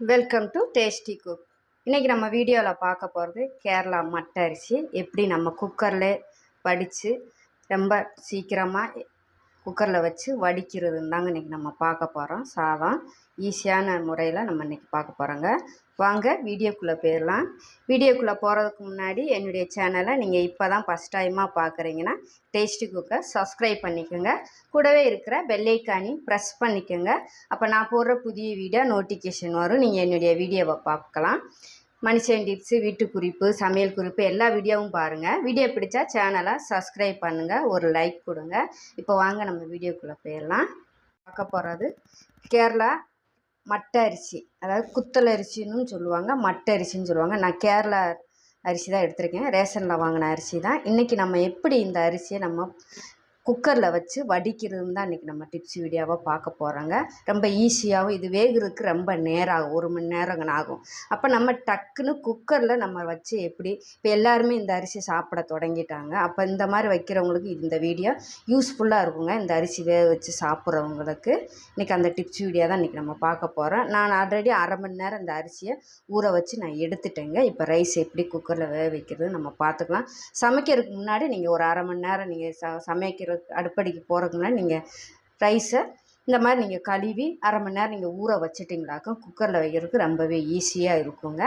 Welcome to tasty cook இன்றைக்கி நம்ம வீடியோவில் பார்க்க போகிறது கேரளா மட்டை அரிசி எப்படி நம்ம குக்கரில் வடித்து ரொம்ப சீக்கிரமாக குக்கரில் வச்சு வடிக்கிறதுன்னு தாங்க இன்றைக்கி நம்ம பார்க்க போகிறோம் சாதம் ஈஸியான முறையில் நம்ம இன்றைக்கி பார்க்க போகிறோங்க வாங்க வீடியோக்குள்ளே போயிடலாம். வீடியோக்குள்ளே போகிறதுக்கு முன்னாடி என்னுடைய சேனலை நீங்கள் இப்போ தான் ஃபஸ்ட் டைமாக பார்க்குறீங்கன்னா டேஸ்டி குக்கை சப்ஸ்கிரைப் பண்ணிக்கோங்க. கூடவே இருக்கிற பெல்லைக்கானி ப்ரெஸ் பண்ணிக்கோங்க. அப்போ நான் போடுற புதிய வீடியோ நோட்டிஃபிகேஷன் வரும். நீங்கள் என்னுடைய வீடியோவை பார்க்கலாம். மனுஷன் டிப்ஸு வீட்டு குறிப்பு சமையல் குறிப்பு எல்லா வீடியோவும் பாருங்கள் வீடியோ பிடிச்சா சேனலை சப்ஸ்கிரைப் பண்ணுங்கள் ஒரு லைக் கொடுங்க. இப்போ வாங்க நம்ம வீடியோக்குள்ளே போயிடலாம். பார்க்க போகிறது கேரளா மட்டை அரிசி. அதாவது குத்தல் அரிசின்னு சொல்லுவாங்க மட்டை அரிசின்னு சொல்லுவாங்க. நான் கேரளா அரிசி தான் எடுத்திருக்கேன். ரேஷனில் வாங்கின அரிசி தான். இன்றைக்கி நம்ம எப்படி இந்த அரிசியை நம்ம குக்கரில் வச்சு வடிக்கிறது தான் இன்றைக்கி நம்ம டிப்ஸ் வீடியோவாக பார்க்க போகிறோங்க ரொம்ப ஈஸியாகவும் இது வேகிறதுக்கு ரொம்ப நேரம் ஆகும் ஒரு மணி நேரம் ஆகும். அப்போ நம்ம டக்குன்னு குக்கரில் நம்ம வச்சு எப்படி இப்போ எல்லாருமே இந்த அரிசி சாப்பிட தொடங்கிட்டாங்க. அப்போ இந்த மாதிரி வைக்கிறவங்களுக்கு இந்த வீடியோ யூஸ்ஃபுல்லாக இருக்குங்க. இந்த அரிசி வேக வச்சு சாப்பிட்றவங்களுக்கு இன்றைக்கி அந்த டிப்ஸ் வீடியோ தான் இன்றைக்கி நம்ம பார்க்க போகிறோம் நான் ஆல்ரெடி அரை மணி நேரம் இந்த அரிசியை ஊற வச்சு நான் எடுத்துட்டேங்க. இப்போ ரைஸ் எப்படி குக்கரில் வேக வைக்கிறது நம்ம பார்த்துக்கலாம். சமைக்கிறதுக்கு முன்னாடி நீங்கள் ஒரு அரை மணி நேரம் நீங்கள் ச சமைக்கிற அடுப்படிக்கு போகிறதுக்கு முன்னாடி நீங்கள் ரைஸை இந்த மாதிரி நீங்கள் கழுவி அரை மணி நேரம் நீங்கள் ஊற வச்சிட்டிங்களாக்கும் குக்கரில் வைக்கிறதுக்கு ரொம்பவே ஈஸியாக இருக்குங்க.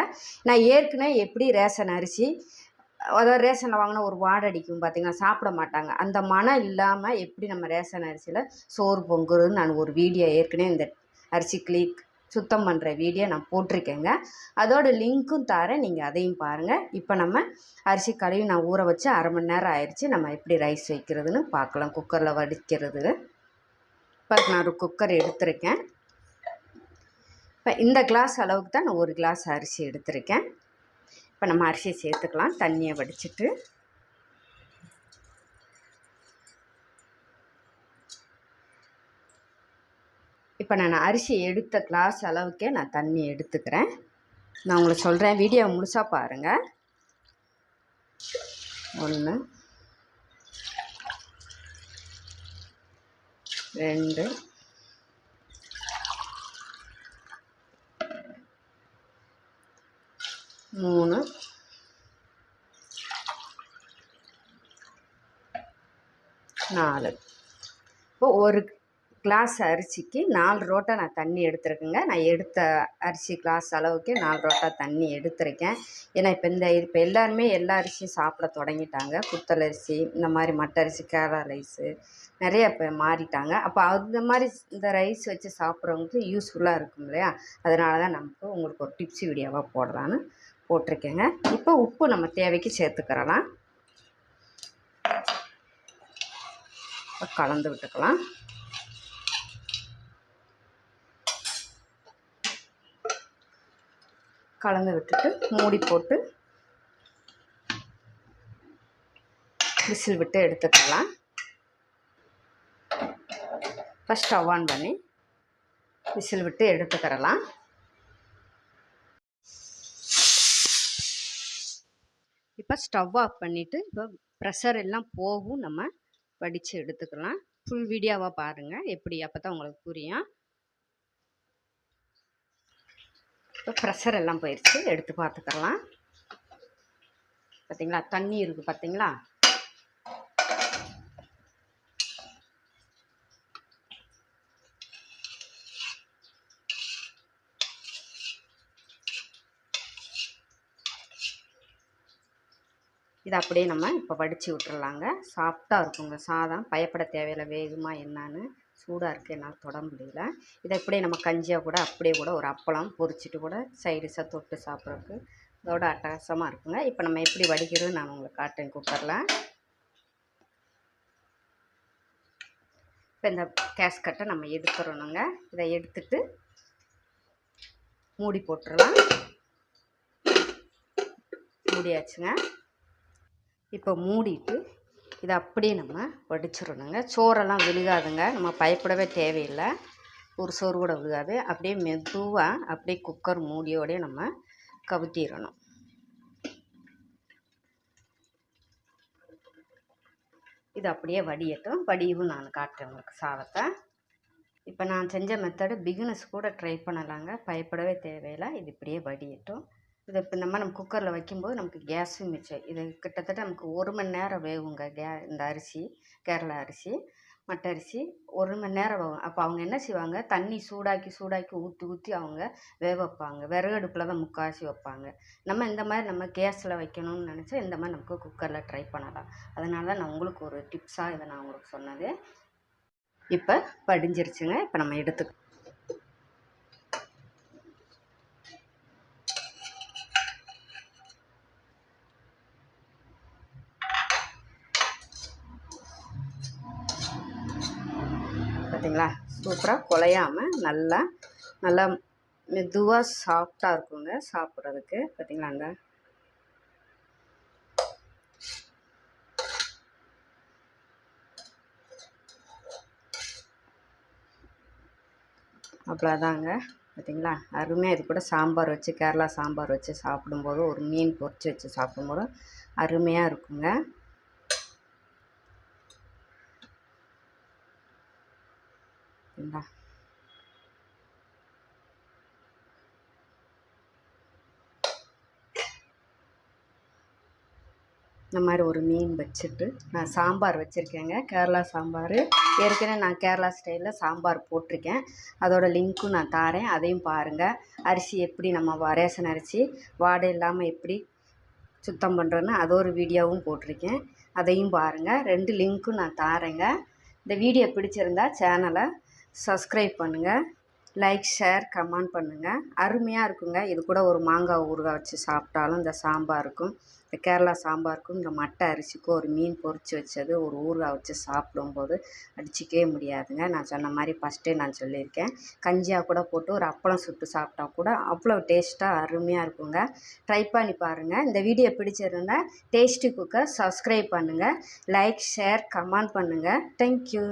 நான் ஏற்கனவே எப்படி ரேஷன் அரிசி அதாவது ரேஷனில் வாங்கினா ஒரு வாடை அடிக்கும் சாப்பிட மாட்டாங்க. அந்த மனம் இல்லாமல் எப்படி நம்ம ரேஷன் அரிசியில் சோறு பொங்குறதுன்னு நான் ஒரு வீடியோ ஏற்கனவே இந்த அரிசி கிளிக் சுத்தம் பண்ணுற வீடியோ நான் போட்டிருக்கேங்க. அதோட லிங்க்கும் தரேன். நீங்கள் அதையும் பாருங்கள் இப்போ நம்ம அரிசி கழுவி நான் ஊற வச்சு அரை மணி நேரம் ஆயிடுச்சு. நம்ம எப்படி ரைஸ் வைக்கிறதுன்னு பார்க்கலாம். குக்கரில் வடிக்கிறது. இப்போ நான் ஒரு குக்கர் எடுத்திருக்கேன். இப்போ இந்த கிளாஸ் அளவுக்கு தான் நான் ஒரு கிளாஸ் அரிசி எடுத்திருக்கேன். இப்போ நம்ம அரிசியை சேர்த்துக்கலாம். தண்ணியை வடிச்சிட்டு. இப்போ நான் அரிசி எடுத்த கிளாஸ் அளவுக்கே நான் தண்ணி எடுத்துக்கிறேன். நான் உங்களுக்கு சொல்கிறேன் வீடியோ முழுசாக பாருங்கள் ஒன்று ரெண்டு மூணு நாலு. இப்போ ஒரு கிளாஸ் அரிசிக்கு நாலு ரோட்டா நான் தண்ணி எடுத்துருக்கேங்க. நான் எடுத்த அரிசி கிளாஸ் அளவுக்கு நாலு ரோட்டா தண்ணி எடுத்திருக்கேன். ஏன்னா இப்போ இந்த இப்போ எல்லாருமே எல்லா அரிசியும் சாப்பிட தொடங்கிட்டாங்க. குத்தல் அரிசி இந்த மாதிரி மட்ட அரிசி கேரளா ரைஸு நிறைய இப்போ மாறிட்டாங்க. அப்போ அந்த மாதிரி இந்த ரைஸ் வச்சு சாப்பிட்றவங்களுக்கு யூஸ்ஃபுல்லாக இருக்கும் இல்லையா? அதனால தான் நமக்கு உங்களுக்கு ஒரு டிப்ஸ் வீடியோவாக போடலான்னு போட்டிருக்கேங்க. இப்போ உப்பு நம்ம தேவைக்கு சேர்த்துக்கிறலாம். கலந்து விட்டுக்கலாம். கலந்து விட்டுட்டு மூடி போட்டு விசில் விட்டு எடுத்துக்கலாம். ஃபஸ்ட் ஸ்டவ் ஆன் பண்ணி விசில் விட்டு எடுத்துக்கிறலாம். இப்போ ஸ்டவ் ஆஃப் பண்ணிவிட்டு இப்போ ப்ரெஷர் எல்லாம் போகும் நம்ம வடித்து எடுத்துக்கலாம். ஃபுல் வீடியோவாக பாருங்கள் எப்படி அப்போ தான் உங்களுக்கு புரியும். இப்போ ப்ரெஷர் எல்லாம் போயிடுச்சு எடுத்து பார்த்துக்கலாம். பார்த்தீங்களா? தண்ணி இருக்குது பார்த்தீங்களா? இதை அப்படியே நம்ம இப்போ வடித்து விட்டுறலாங்க. சாஃப்டாக இருக்குங்க. சாதம் பயப்பட தேவையில்லை. வேகுமா என்னான்னு சூடாக இருக்குது என்னால் தொட முடியல. இதை இப்படியே நம்ம கஞ்சியாக கூட அப்படியே கூட ஒரு அப்பளம் பொரிச்சிட்டு கூட சைடிஷாக தொட்டு சாப்பிட்றதுக்கு இதோட அட்டகாசமாக இருக்குங்க. இப்போ நம்ம எப்படி வடிக்கிறோம் நான் உங்களுக்கு காட்டேன் குக்கரில். இப்போ இந்த கேஸ்கட்டை நம்ம எடுத்துடணுங்க. இதை எடுத்துட்டு மூடி போட்டுடலாம். மூடியாச்சுங்க. இப்போ மூடிட்டு இதை அப்படியே நம்ம வடிச்சிடணுங்க. சோறெல்லாம் விழுகாதுங்க. நம்ம பயப்படவே தேவையில்லை. ஒரு சோறு கூட விழுகாது. அப்படியே மெதுவாக அப்படியே குக்கர் மூடியோடய நம்ம கவுத்திடணும். இது அப்படியே வடியட்டும். வடியவும் நான் காட்டுறேன் உங்களுக்கு சாதத்தை. இப்போ நான் செஞ்ச மெத்தடு பிகினஸ் கூட ட்ரை பண்ணலாங்க. பயப்படவே தேவையில்லை. இது இப்படியே வடியட்டும். இது இப்போ இந்த மாதிரி நம்ம குக்கரில் வைக்கும்போது நமக்கு கேஸும் மிச்சம். இது கிட்டத்தட்ட நமக்கு ஒரு மணி நேரம் வேகுங்க கே இந்த அரிசி கேரளா அரிசி மட்டை அரிசி ஒரு மணி நேரம் வேகும். அப்போ அவங்க என்ன செய்வாங்க? தண்ணி சூடாக்கி சூடாக்கி ஊற்றி ஊற்றி அவங்க வேக வைப்பாங்க. விறகு அடுப்பில் தான் முக்கால்வாசி வைப்பாங்க. நம்ம இந்த மாதிரி நம்ம கேஸில் வைக்கணும்னு நினச்சா இந்த மாதிரி நமக்கு குக்கரில் ட்ரை பண்ணலாம். அதனால தான் நான் உங்களுக்கு ஒரு டிப்ஸாக இதை நான் உங்களுக்கு சொன்னது. இப்போ படிஞ்சிருச்சுங்க. இப்போ நம்ம எடுத்து பார்த்தீங்களா சூப்பராக குலையாமல் நல்லா நல்லா மெதுவாக சாஃப்டாக இருக்குங்க சாப்பிட்றதுக்கு. பார்த்தீங்களாங்க அந்த அவ்வளோதாங்க பார்த்தீங்களா அருமையாக இது கூட சாம்பார் வச்சு கேரளா சாம்பார் வச்சு சாப்பிடும்போது ஒரு மீன் பொரிச்சு வச்சு சாப்பிடும்போது அருமையாக இருக்குங்க. இந்தா இந்த மாதிரி ஒரு மீன் வச்சுட்டு நான் சாம்பார் வச்சுருக்கேங்க. கேரளா சாம்பார். ஏற்கனவே நான் கேரளா ஸ்டைலில் சாம்பார் போட்டிருக்கேன். அதோட லிங்க்கும் நான் தாரேன். அதையும் பாருங்கள் அரிசி எப்படி நம்ம ரேஷன் அரிசி வாடை இல்லாமல் எப்படி சுத்தம் பண்ணுறோன்னு அது ஒரு வீடியோவும் போட்டிருக்கேன். அதையும் பாருங்கள் ரெண்டு லிங்க்கும் நான் தாரேங்க. இந்த வீடியோ பிடிச்சிருந்தா சேனலை சப்ஸ்கிரைப் பண்ணுங்கள் லைக் ஷேர் கமெண்ட் பண்ணுங்கள் அருமையாக இருக்குங்க. இது கூட ஒரு மாங்காய் ஊறுகாய் வச்சு சாப்பிட்டாலும் இந்த சாம்பாருக்கும் இந்த கேரளா சாம்பாருக்கும் இந்த மட்டை அரிசிக்கும் ஒரு மீன் பொரித்து வச்சது ஒரு ஊறுகாய் வச்சு சாப்பிடும்போது அடிச்சிக்கவே முடியாதுங்க. நான் சொன்ன மாதிரி ஃபஸ்ட்டே நான் சொல்லியிருக்கேன். கஞ்சியாக கூட போட்டு ஒரு அப்பளம் சுட்டு சாப்பிட்டா கூட அவ்வளோ டேஸ்ட்டாக அருமையாக இருக்குங்க. ட்ரை பண்ணி பாருங்கள் இந்த வீடியோ பிடிச்சிருந்தா டேஸ்டி குக்கர் சப்ஸ்கிரைப் பண்ணுங்கள் லைக் ஷேர் கமெண்ட் பண்ணுங்கள் தேங்க்யூ